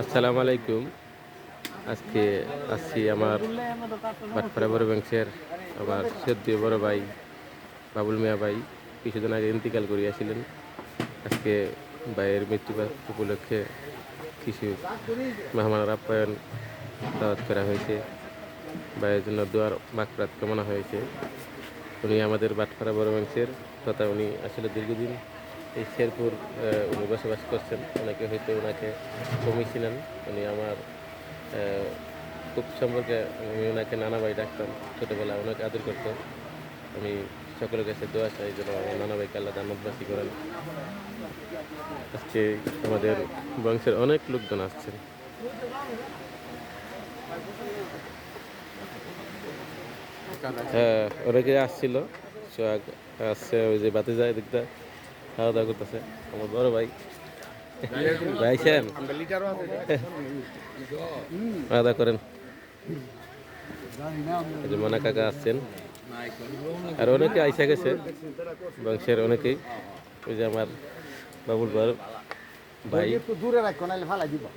আসসালামু আলাইকুম। আজকে আসছি আমার বাটপাড়া বড় ব্যাংকের আমার সদ্য বড় ভাই, বাবুল মিয়া ভাই। কিছুদিন আগে ইন্তিকাল করিয়াছিলেন আজকে ভাইয়ের মৃত্যুবার্ষ উপলক্ষে কিছু মেহমানের আপ্যায়ন দাওয়াত করা হয়েছে। ভাইয়ের জন্য দোয়ার মাকরাত কামনা হয়েছে। উনি আমাদের বাটপাড়া বড় ব্যাংকের তথা উনি আসলে দীর্ঘদিন এই শেরপুর উনি বসবাস করছেন। অনেকে হয়তো ওনাকে কমই ছিলেন উনি আমার খুব সম্পর্কে আমি ওনাকে নানা ভাই ডাকতাম। ছোটোবেলা অনেক আদর করতাম আমি সকলের কাছে দোয়া চাই যেন আমার নানা ভাইকে আল্লাহ জান্নাতবাসী করেন। আজকে আমাদের বংশের অনেক লোকজন আসছেন। হ্যাঁ অনেকে আসছিল। আসছে, ওই যে বাতি যায় দেখতে খাওয়া দাওয়া করতেছে। আমার বড় ভাই। ভাই আইসেন খাওয়া দাওয়া করেন। মনা কাকা আসছেন। আর অনেকে আইসা গেছে। বংশের অনেকেই। ওই যে আমার বাবুল বার ভাই। দূরে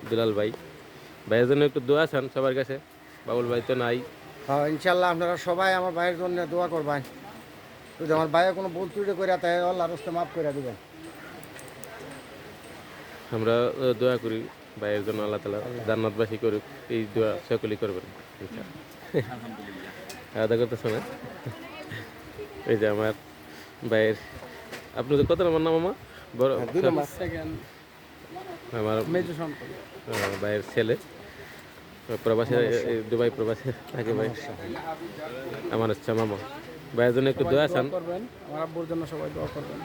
দুলাল ভাই। ভাইয়ের জন্য একটু দোয়া চান সবার কাছে। বাবুল ভাই তো নাই। হ্যাঁ ইনশাল্লাহ আপনারা সবাই আমার ভাইয়ের জন্য দোয়া করবেন। যদি আমার ভাইয়ের কোনো ভুল ত্রুটি করে তাই আল্লাহ রস্তে মাফ করে দিবেন। আমরা দোয়া করি ভাইয়ের জন্য আল্লাহ তালা জান্নাতবাসী করুক এই দোয়া সকলেই করবেন দাওয়া করতেছে না? এই যে আমার ভাইয়ের আপনি কত নম্বর নাম আমার বড় আমার ভাইয়ের ছেলে প্রবাসী এই দুবাই প্রবাসী থাকে ভাই। আমার হচ্ছে মামা। ভাইয়ের জন্য একটু দোয়া চান। করবেন। আমার আব্বুর জন্য সবাই দোয়া করবেন।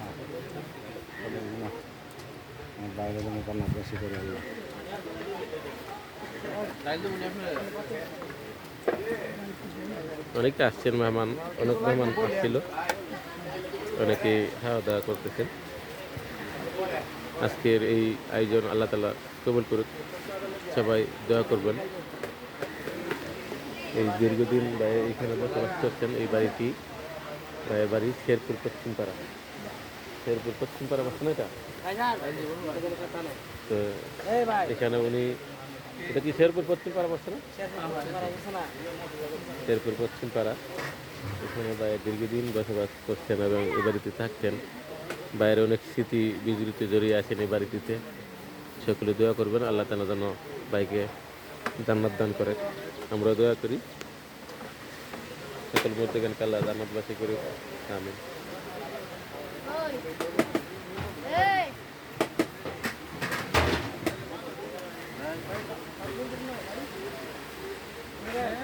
জন্য জান্নাত বেশি করে অনেকটা আসছেন মেহমান অনেক মেহমান আসছিল। অনেকে খাওয়া দাওয়া করতেছেন। আজকের এই আয়োজন আল্লাহ তালা কবুল করুক। সবাই দোয়া করবেন। এই দীর্ঘদিন বা এখানে বসবাস করছেন এই বাড়িটি। ভাইয়ের বাড়ি শেরপুর পশ্চিম পাড়া শেরপুর পশ্চিম পাড়া বাসা না এটা? তো এখানে উনি এটা কি শেরপুর পশ্চিম পাড়া বাসা না? শেরপুর পশ্চিম পাড়া এখানে বাইরে দীর্ঘদিন বসবাস করছেন এবং এ বাড়িতে থাকতেন বাইরে অনেক স্মৃতি বিজড়িতে জড়িয়ে আছেন এই বাড়িটিতে। সকলে দোয়া করবেন, আল্লাহ তালা যেন বাইকে জান্নাত দান করে আমরা দোয়া করি। Kita sebutkan, kalau ada mobil lagi, kirim.